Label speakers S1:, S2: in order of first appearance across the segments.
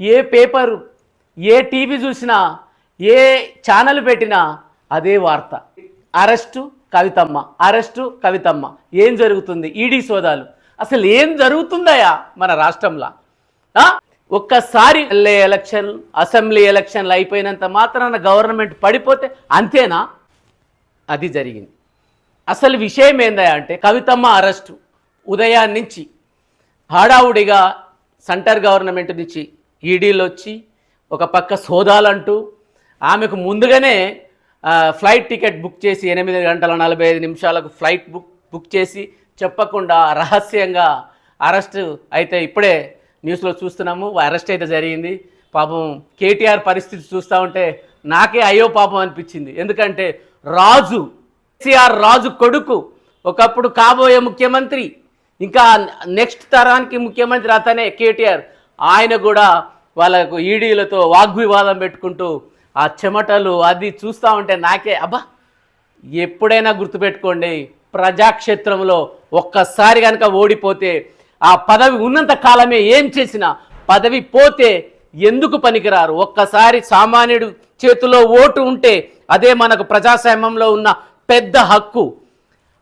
S1: ఏ paper ఏ TV చూసినా ఏ ఛానల్ పెట్టినా అదే వార్త. అరెస్టు కవితమ్మ అరెస్టు కవితమ్మ. ఏం జరుగుతుంది? ఈడీ సోదాలు. అసలు ఏం జరుగుతుందయా మన రాష్ట్రంలో? ఒక్కసారి ఎల్ఏ ఎలక్షన్ అసెంబ్లీ ఎలక్షన్లు అయిపోయినంత మాత్రాన గవర్నమెంట్ పడిపోతే అంతేనా? అది జరిగింది. అసలు విషయం ఏందయా అంటే కవితమ్మ అరెస్టు ఉదయాన్నించి హడావుడిగా సెంటర్ గవర్నమెంట్ నుంచి ఈడీలు వచ్చి ఒక పక్క సోదాలంటూ ఆమెకు ముందుగానే ఫ్లైట్ టికెట్ బుక్ చేసి ఎనిమిది గంటల నలభై ఐదు నిమిషాలకు ఫ్లైట్ బుక్ బుక్ చేసి చెప్పకుండా రహస్యంగా అరెస్ట్ అయితే ఇప్పుడే న్యూస్లో చూస్తున్నాము. అరెస్ట్ అయితే జరిగింది. పాపం కేటీఆర్ పరిస్థితి చూస్తూ ఉంటే నాకే అయ్యో పాపం అనిపించింది. ఎందుకంటే రాజు కేసీఆర్ రాజు కొడుకు ఒకప్పుడు కాబోయే ముఖ్యమంత్రి ఇంకా నెక్స్ట్ తరానికి ముఖ్యమంత్రి అతనే కేటీఆర్. ఆయన కూడా వాళ్ళకు ఈడీలతో వాగ్వివాదం పెట్టుకుంటూ ఆ చెమటలు అది చూస్తూ ఉంటే నాకే అబ్బా! ఎప్పుడైనా గుర్తుపెట్టుకోండి ప్రజాక్షేత్రంలో ఒక్కసారి కనుక ఓడిపోతే ఆ పదవి ఉన్నంత కాలమే ఏం చేసినా పదవి పోతే ఎందుకు పనికిరారు? ఒక్కసారి సామాన్యుడు చేతిలో ఓటు ఉంటే అదే మనకు ప్రజాస్వామ్యంలో ఉన్న పెద్ద హక్కు.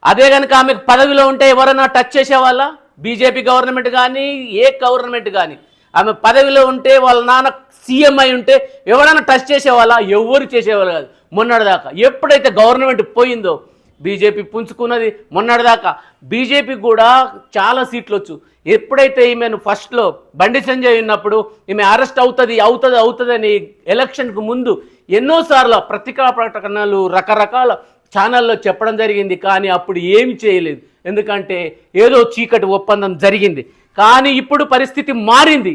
S1: అదే కనుక ఆమెకు పదవిలో ఉంటే ఎవరైనా టచ్ చేసేవాళ్ళ? బీజేపీ గవర్నమెంట్ కానీ ఏ గవర్నమెంట్ కానీ ఆమె పదవిలో ఉంటే వాళ్ళ నాన్న సీఎం అయి ఉంటే ఎవరైనా టచ్ చేసేవాళ్ళ? ఎవరు చేసేవాళ్ళు కాదు. మొన్నటిదాకా ఎప్పుడైతే గవర్నమెంట్ పోయిందో బీజేపీ పుంజుకున్నది మొన్నటిదాకా. బీజేపీ కూడా చాలా సీట్లు వచ్చు. ఎప్పుడైతే ఈమెను ఫస్ట్లో బండి సంజయ్ ఉన్నప్పుడు ఈమె అరెస్ట్ అవుతుంది అవుతుంది అవుతుంది అని ఎలక్షన్కు ముందు ఎన్నోసార్లు పత్రికా ప్రకటనలు రకరకాల ఛానల్లో చెప్పడం జరిగింది. కానీ అప్పుడు ఏమి చేయలేదు. ఎందుకంటే ఏదో చీకటి ఒప్పందం జరిగింది. కానీ ఇప్పుడు పరిస్థితి మారింది.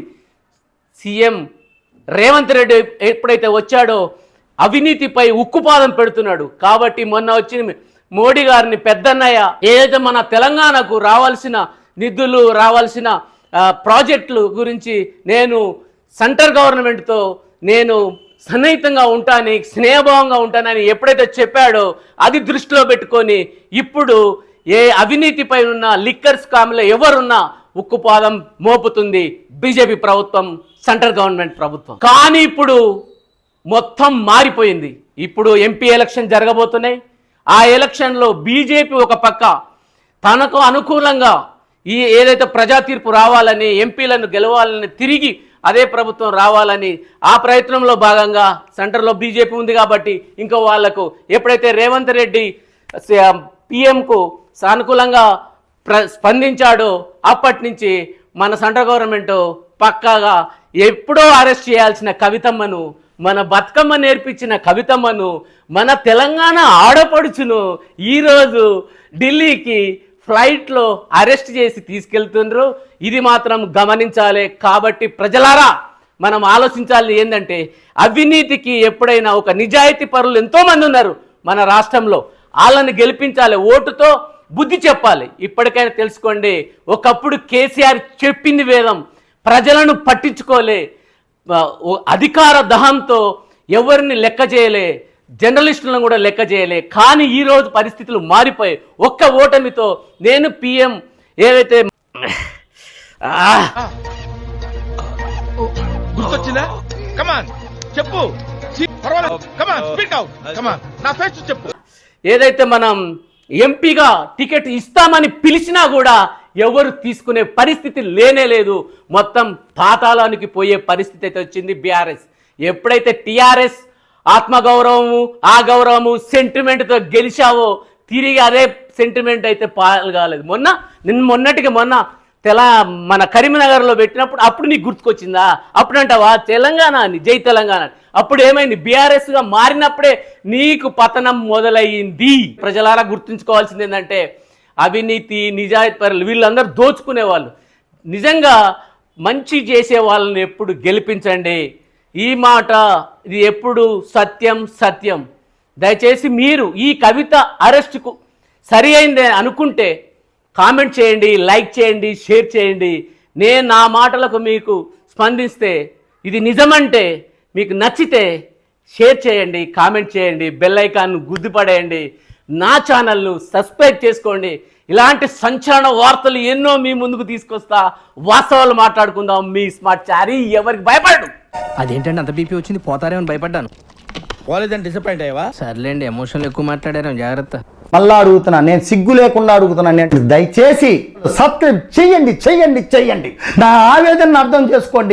S1: సీఎం రేవంత్ రెడ్డి ఎప్పుడైతే వచ్చాడో అవినీతిపై ఉక్కుపాదం పెడుతున్నాడు. కాబట్టి మొన్న వచ్చిన మోడీ గారిని పెద్దన్నయ్య ఏదైతే మన తెలంగాణకు రావాల్సిన నిధులు రావాల్సిన ప్రాజెక్టులు గురించి నేను సెంటర్ గవర్నమెంట్తో నేను సన్నిహితంగా ఉంటాను స్నేహభావంగా ఉంటానని ఎప్పుడైతే చెప్పాడో అది దృష్టిలో పెట్టుకొని ఇప్పుడు ఏ అవినీతిపై ఉన్న లిక్కర్స్ స్కామ్లో ఎవరున్నా ఉక్కుపాదం మోపుతుంది బీజేపీ ప్రభుత్వం సెంట్రల్ గవర్నమెంట్ ప్రభుత్వం. కానీ ఇప్పుడు మొత్తం మారిపోయింది. ఇప్పుడు ఎంపీ ఎలక్షన్ జరగబోతున్నాయి. ఆ ఎలక్షన్లో బీజేపీ ఒక పక్క తనకు అనుకూలంగా ఈ ఏదైతే ప్రజా తీర్పు రావాలని ఎంపీలను గెలవాలని తిరిగి అదే ప్రభుత్వం రావాలని ఆ ప్రయత్నంలో భాగంగా సెంటర్లో బీజేపీ ఉంది కాబట్టి ఇంకో వాళ్ళకు ఎప్పుడైతే రేవంత్ రెడ్డి పిఎంకు సానుకూలంగా ప్ర స్పందించాడో అప్పటి నుంచి మన సెంట్రల్ గవర్నమెంట్ పక్కాగా ఎప్పుడో అరెస్ట్ చేయాల్సిన కవితమ్మను మన బతుకమ్మ నేర్పించిన కవితమ్మను మన తెలంగాణ ఆడపడుచును ఈరోజు ఢిల్లీకి ఫ్లైట్లో అరెస్ట్ చేసి తీసుకెళ్తుండ్రు. ఇది మాత్రం గమనించాలి. కాబట్టి ప్రజలారా మనం ఆలోచించాలి ఏంటంటే అవినీతికి ఎప్పుడైనా ఒక నిజాయితీ పరులు ఎంతోమంది ఉన్నారు మన రాష్ట్రంలో. వాళ్ళని గెలిపించాలి ఓటుతో బుద్ధి చెప్పాలి. ఇప్పటికైనా తెలుసుకోండి ఒకప్పుడు కేసీఆర్ చెప్పింది వేదం. ప్రజలను పట్టించుకోలే. అధికార దహంతో ఎవరిని లెక్క చేయలే. జర్నలిస్టులను కూడా లెక్క చేయలే. కానీ ఈరోజు పరిస్థితులు మారిపోయాయి. ఒక్క ఓటమితో నేను పిఎం ఏవైతే ఆ,
S2: గుర్తొచ్చిందా? కమాన్ చెప్పు. సి- పర్వాలేదు. Come on speak out come on నా ఫేస్ చెప్పు.
S1: ఏదైతే మనం ఎంపీగా టికెట్ ఇస్తామని పిలిచినా కూడా ఎవరు తీసుకునే పరిస్థితి లేనే లేదు. మొత్తం తాతాలానికి పోయే పరిస్థితి అయితే వచ్చింది బీఆర్ఎస్. ఎప్పుడైతే టీఆర్ఎస్ ఆత్మగౌరవము ఆ గౌరవము సెంటిమెంట్తో గెలిచావో తిరిగి అదే సెంటిమెంట్ అయితే పాల్గాలేదు. మొన్న నిన్న మొన్నటికి మొన్న తెలా మన కరీంనగర్లో పెట్టినప్పుడు అప్పుడు నీకు గుర్తుకొచ్చిందా? అప్పుడు అంటావా తెలంగాణ అని జై తెలంగాణ అని. అప్పుడు ఏమైంది? బీఆర్ఎస్గా మారినప్పుడే నీకు పతనం మొదలయ్యింది. ప్రజలారా గుర్తుంచుకోవాల్సింది ఏంటంటే అవినీతి నిజాయితీ పరులు వీళ్ళందరూ దోచుకునే వాళ్ళు నిజంగా మంచి చేసే వాళ్ళని ఎప్పుడు గెలిపించండి. ఈ మాట ఇది ఎప్పుడు సత్యం సత్యం. దయచేసి మీరు ఈ కవిత అరెస్టుకు సరి అయిందే అనుకుంటే కామెంట్ చేయండి లైక్ చేయండి షేర్ చేయండి. నేను నా మాటలకు మీకు స్పందిస్తే ఇది నిజమంటే మీకు నచ్చితే షేర్ చేయండి కామెంట్ చేయండి బెల్ ఐకాన్ గుద్దుపడేయండి. నా ఛానల్ను సబ్స్క్రైబ్ చేసుకోండి. ఇలాంటి సంచలన వార్తలు ఎన్నో మీ ముందుకు తీసుకొస్తా వాస్తవాలు మాట్లాడుకుందాం. మీ స్మార్ట్ చారీ ఎవరికి భయపడడు.
S3: అదేంటండి అంత బీపీ వచ్చింది? పోతారేమని భయపడ్డాను.
S2: కాలేజ్ డిసప్పాయింట్ అయ్యావా?
S3: సర్లేండి ఎమోషన్లు ఎక్కువ మాట్లాడారు జాగ్రత్త.
S4: మళ్ళా అడుగుతున్నా నేను సిగ్గు లేకుండా అడుగుతున్నా నేను దయచేసి సబ్స్క్రైబ్ చెయ్యండి చెయ్యండి చెయ్యండి నా ఆవేదనను అర్థం చేసుకోండి.